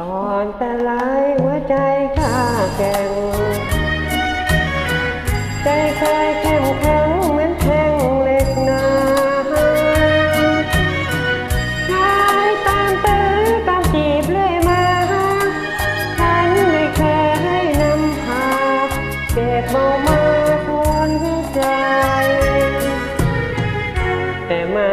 อนแต่ลายหัวใจข้าแก่ง ใจเคยเข้มแข็งเหมือนแท่งเหล็กหนาชายตามตื้อตามจีบเรื่อยมาฉันไม่เคยนำพาเก็บเอามาทวนใจ แต่มา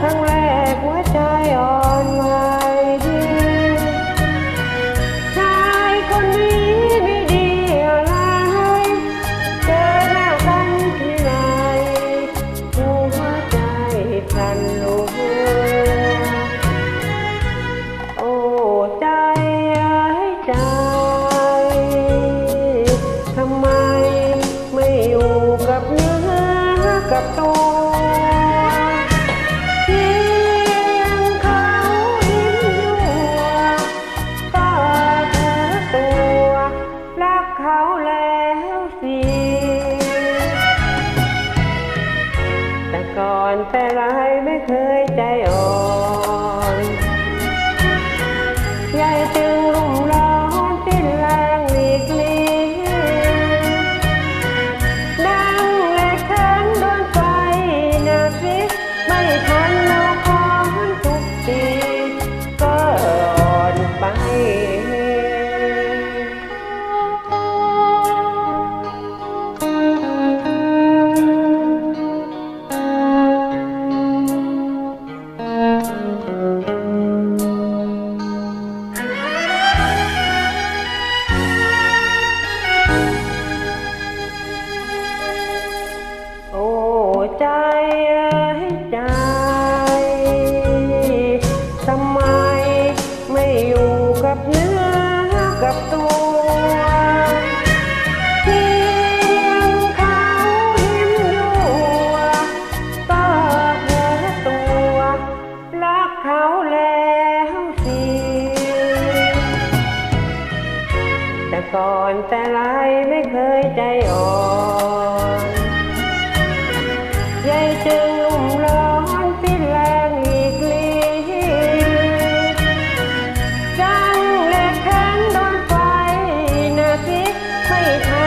ครั้งแรกหัวใจอ่อนไหวชายคนนี้ไม่ดีอะไรเจอหน้ากันทีไรหัวใจพลันรัวโอ้ใจเอ้ใจทำไมไม่อยู่กับเนื้อกับตัว ใจเอ้ใจ ทำไมไม่อยู่กับเนื้อกับตัวเพียงเขายิ้มยั่วก็เพ้อตัวรักเขาแล้วสิแต่ก่อนแต่ไรไม่เคยใจอ่อน ใอยทาง